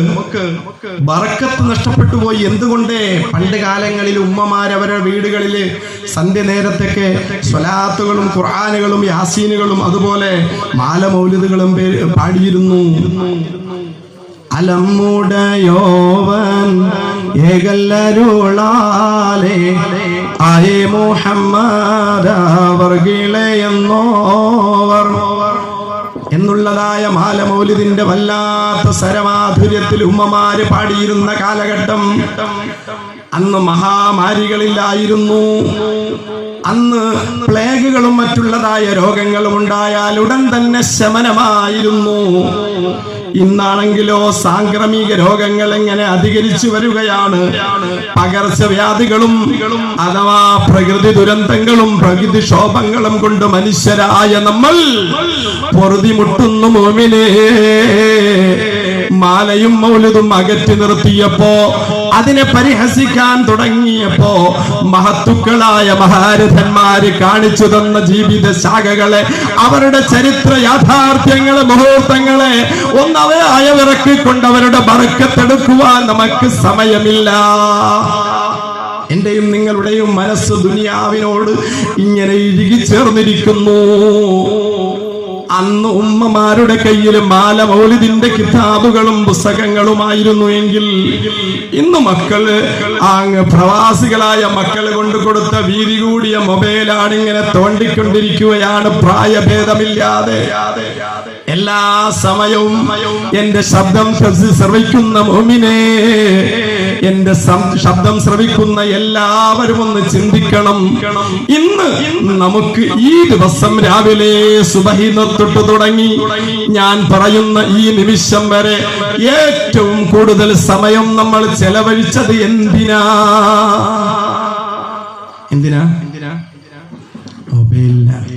നമുക്ക് ബറക്കത്ത് നഷ്ടപ്പെട്ടു പോയി എന്തുകൊണ്ട്? പണ്ട് കാലങ്ങളിൽ ഉമ്മമാരവരുടെ വീടുകളിൽ സന്ധ്യ നേരത്തൊക്കെ സ്വലാത്തുകളും ഖുർആാനുകളും യാസീനുകളും അതുപോലെ മാലമൗലിദുകളും പാടിയിരുന്നു. അലമ്മുടയോവൻ ഏകല്ലരുളാലേ ആയേ മുഹമ്മദവർഗിളെ എന്നോവർ എന്നുള്ളതായ മാലമൗലിദിന്റെ വല്ലാത്ത സരമാധുര്യത്തിൽ ഉമ്മമാര് പാടിയിരുന്ന കാലഘട്ടം. അന്ന് മഹാമാരികളില്ലായിരുന്നു അന്ന് പ്ലേഗുകളും മറ്റുള്ളതായ രോഗങ്ങളും ഉണ്ടായാൽ ഉടൻ തന്നെ ശമനമായിരുന്നു. ഇന്നാണെങ്കിലോ സാംക്രമിക രോഗങ്ങൾ എങ്ങനെ അധികരിച്ചു വരികയാണ്? പകർച്ചവ്യാധികളും അഥവാ പ്രകൃതി ദുരന്തങ്ങളും പ്രകൃതി ക്ഷോഭങ്ങളും കൊണ്ട് മനുഷ്യരായ നമ്മൾ പൊറുതിമുട്ടുന്നു മോമിനെ. മാലയും മൗലിതും അകറ്റി നിർത്തിയപ്പോ അതിനെ പരിഹസിക്കാൻ തുടങ്ങിയപ്പോ മഹത്തുക്കളായ മഹാരഥന്മാര് കാണിച്ചു തന്ന ജീവിത ശാഖകളെ അവരുടെ ചരിത്ര യാഥാർത്ഥ്യങ്ങളെ മുഹൂർത്തങ്ങളെ ഒന്ന് കൊണ്ടവരുടെ അവരുടെ ബറക്കത്തെടുക്കുവാൻ നമുക്ക് സമയമില്ല. എന്റെയും നിങ്ങളുടെയും മനസ്സ് ദുനിയാവിനോട് ഇങ്ങനെ ഇഴുകി ചേർന്നിരിക്കുന്നു അന്ന് ഉമ്മമാരുടെ കയ്യിൽ മാല മൗലിദിന്റെ കിതാബുകളും പുസ്തകങ്ങളുമായിരുന്നു എങ്കിൽ ഇന്ന് മക്കൾ അങ്ങ് പ്രവാസികളായ മക്കൾ കൊണ്ടു കൊടുത്ത വീതി കൂടിയ മൊബൈലാണ് ഇങ്ങനെ തോണ്ടിക്കൊണ്ടിരിക്കുകയാണ് പ്രായഭേദമില്ലാതെ. എല്ലാ സമയവും എന്റെ ശബ്ദം ശ്രവിക്കുന്ന മോമിനെ എന്റെ ശബ്ദം ശ്രവിക്കുന്ന എല്ലാവരും ഒന്ന് ചിന്തിക്കണം. ഇന്ന് നമുക്ക് ഈ ദിവസം രാവിലെ സുബഹി തൊട്ട് തുടങ്ങി. ഞാൻ പറയുന്ന ഈ നിമിഷം വരെ ഏറ്റവും കൂടുതൽ സമയം നമ്മൾ ചെലവഴിച്ചത് എന്തിനാ? എന്തിനാ? എന്തിനാ? മൊബൈലിലാണ്.